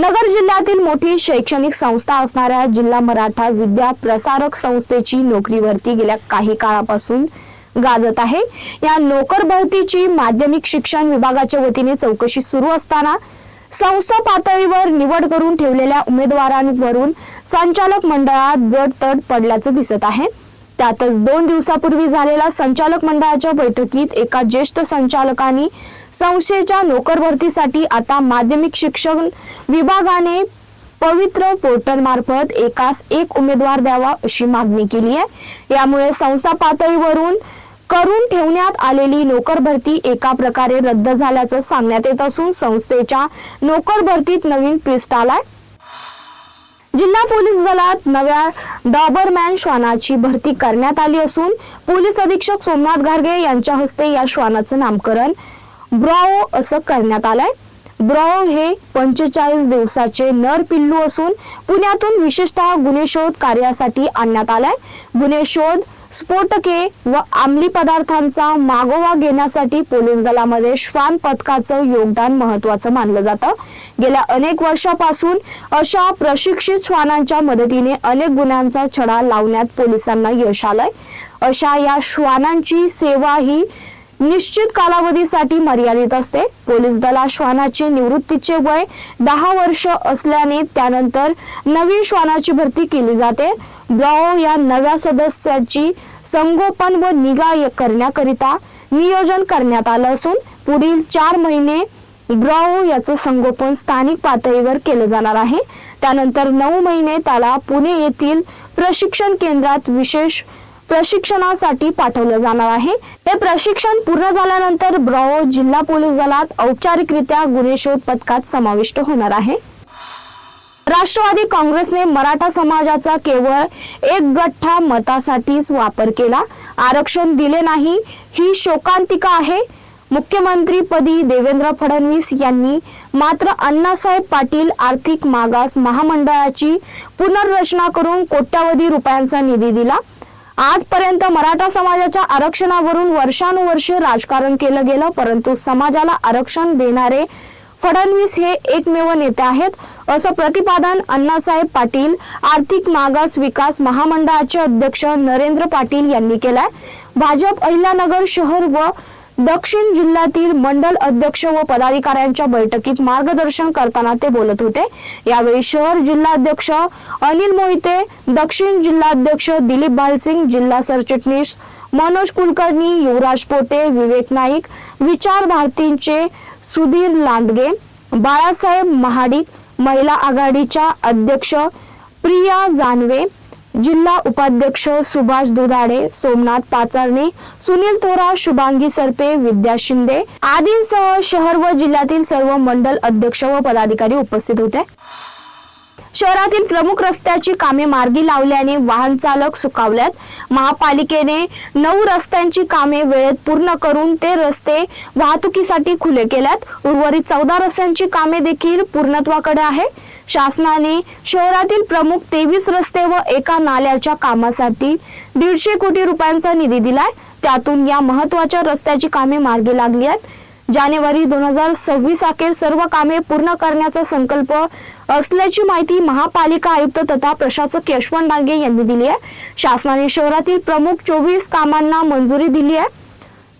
नगर जिल्ह्यातील मोठी शैक्षणिक संस्था असणाऱ्या जिल्हा मराठा विद्या प्रसारक संस्थेची नोकरीवरती गेल्या काही काळापासून गाजत आहे. या नोकर भरतीची माध्यमिक शिक्षण विभागाच्या वतीने चौकशी सुरू असताना संस्था पातळीवर निवड करून ठेवलेल्या उमेदवारांवरून संचालक मंडळात गटतट पडल्याचं दिसत आहे. त्यातच दोन दिवसापूर्वी झालेल्या संचालक मंडळाच्या बैठकीत एका ज्येष्ठ संचालकांनी संस्थेच्या नोकर भरतीसाठी आता माध्यमिक शिक्षण विभागाने पवित्र पोर्टल मार्फत एकास एक उमेदवार द्यावा अशी मागणी केली आहे. यामुळे संस्था पातळीवरून करून ठेवण्यात आलेली नोकर भरती एका प्रकारे रद्द झाल्याचं सांगण्यात येत असून संस्थेच्या नोकर भरतीत नवीन ट्विस्ट आलाय. जिल्हा पोलीस दलात नव्या डॉबरमॅन श्वानाची भरती करण्यात आली असून पोलीस अधीक्षक सोमनाथ घारगे यांच्या हस्ते या श्वानाचं नामकरण ब्रॉओ असं करण्यात आलंय. ब्रॉओ हे पंचेचाळीस दिवसाचे नर पिल्लू असून पुण्यातून विशेषतः गुन्हे शोध कार्यासाठी आणण्यात आलाय. गुन्हे शोध स्फोटके व अंमली पदार्थांचा मागोवा घेण्यासाठी पोलीस दलामध्ये श्वान पथकाचं योगदान महत्वाचं मानलं जातं. गेल्या अनेक वर्षापासून अशा प्रशिक्षित श्वानांच्या मदतीने अनेक गुन्ह्यांचा छडा लावण्यात पोलिसांना यश आलंय. अशा या श्वानांची सेवा ही निश्चित कालावधीसाठी मर्यादित असते. पोलीस दला श्वानाचे निवृत्तीचे वय दहा वर्ष असल्याने त्यानंतर नवीन श्वानाची भरती केली जाते. ब्राओ या नव्या सदस्याची संगोपन व निगा करण्याकरिता नियोजन करण्यात आलं असून पुढील चार महिने ब्राओ याचं संगोपन स्थानिक पातळीवर केलं जाणार आहे. त्यानंतर नऊ महिने त्याला पुणे येथील प्रशिक्षण केंद्रात विशेष प्रशिक्षणासाठी पाठवलं जाणार आहे. हे प्रशिक्षण पूर्ण झाल्यानंतर ब्राओ जिल्हा पोलीस दलात औपचारिकरित्या गुन्हे शोध पथकात समाविष्ट होणार आहे. राष्ट्रवादी काँग्रेसने मराठा समाजाचा केवळ एक गठ्ठा मतासाठीच वापर केला. आरक्षण दिले नाही ही शोकांतिका आहे. मुख्यमंत्रीपदी देवेंद्र फडणवीस यांनी मात्र अण्णासाहेब पाटील आर्थिक मागास महामंडळाची पुनर्रचना करून कोट्यावधी रुपयांचा निधी दिला. आजपर्यंत मराठा समाजाच्या आरक्षणावरून वर्षानुवर्षे राजकारण केलं गेलं परंतु समाजाला आरक्षण देणारे फडणवीस हे एकमेव नेते आहेत. असं प्रतिपादन अण्णासाहेब पाटील आर्थिक मागास विकास महामंडळाचे अध्यक्ष नरेंद्र पाटील यांनी केलंय. भाजप अहिल्यानगर शहर व दक्षिण जिल्ह्यातील मंडल अध्यक्ष व पदाधिकाऱ्यांच्या बैठकीत मार्गदर्शन करताना ते बोलत होते. यावेळी शहर जिल्हाध्यक्ष अनिल मोहिते दक्षिण जिल्हाध्यक्ष दिलीप भालसिंग जिल्हा सरचिटणीस मनोज कुलकर्णी युवराज पोटे विवेक नाईक विचार भारतींचे सुधीर लांडगे बाळासाहेब महाडिक महिला आघाडीच्या अध्यक्ष प्रिया जानवे जिल्हा उपाध्यक्ष सुभाष दुधाडे सोमनाथ पाचारणे सुनील थोरा शुभांगी सरपे विद्या शिंदे आदींसह शहर व जिल्ह्यातील सर्व मंडल अध्यक्ष व पदाधिकारी उपस्थित होते. शहरातील प्रमुख रस्त्याची कामे मार्गी लावल्याने वाहन चालक सुकावल्यात. महापालिकेने नऊ रस्त्यांची कामे वेळेत पूर्ण करून ते रस्ते वाहतुकीसाठी खुले केल्यात. उर्वरित चौदा रस्त्यांची कामे देखील पूर्णत्वाकडे आहे. शासनाने शहरातील प्रमुख तेवीस रस्ते व एका नाल्याच्या कामासाठी दीडशे कोटी रुपयांचा निधी दिलाय. त्यातून या महत्त्वाच्या रस्त्याची कामे मार्गी लागली आहेत. जानेवारी दोन हजार सव्वीस अखेर सर्व कामे पूर्ण करण्याचा संकल्प असल्याची माहिती महापालिका आयुक्त तथा प्रशासक यशवंत डांगे यांनी दिली आहे. शासनाने शहरातील प्रमुख चोवीस कामांना मंजुरी दिली आहे.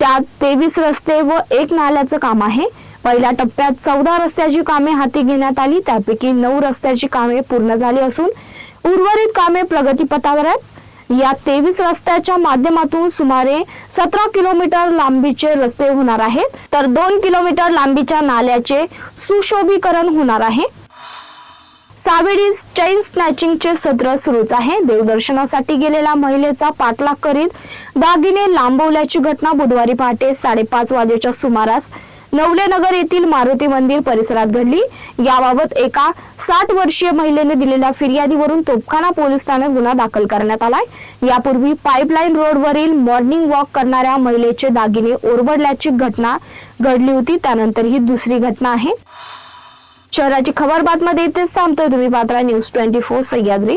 त्यात तेवीस रस्ते व एक नाल्याचं काम आहे. पहिल्या टप्प्यात चौदा रस्त्याची कामे हाती घेण्यात आली. त्यापैकी नऊ रस्त्याची कामे पूर्ण झाली असून उर्वरित कामे प्रगतीपथावर आहेत या तेवीस रस्त्याच्या माध्यमातून सुमारे सतरा किलोमीटर लांबीचे रस्ते होणार आहेत. तर दोन किलोमीटर लांबीच्या नाल्याचे सुशोभीकरण होणार आहे. सावेडीस चैन स्नॅचिंगचे सत्र सुरूच आहे. देवदर्शनासाठी गेलेल्या महिलेचा पाठलाग करीत दागिने लांबवल्याची घटना बुधवारी पहाटे साडेपाच वाजेच्या सुमारास नवले नगर येथील मारुती मंदिर परिसरात घडली. याबाबत एका साठ वर्षीय महिलेने दिलेल्या फिर्यादीवरून तोपखाना पोलीस ठाण्यात गुन्हा दाखल करण्यात आलाय. यापूर्वी पाईपलाईन रोडवरील मॉर्निंग वॉक करणाऱ्या महिलेचे दागिने ओरबडल्याची घटना घडली होती. त्यानंतर ही दुसरी घटना आहे. शहराची खबर बातमध्ये इथेच थांबतोय तुम्ही Patra. News twenty four Sahyadri.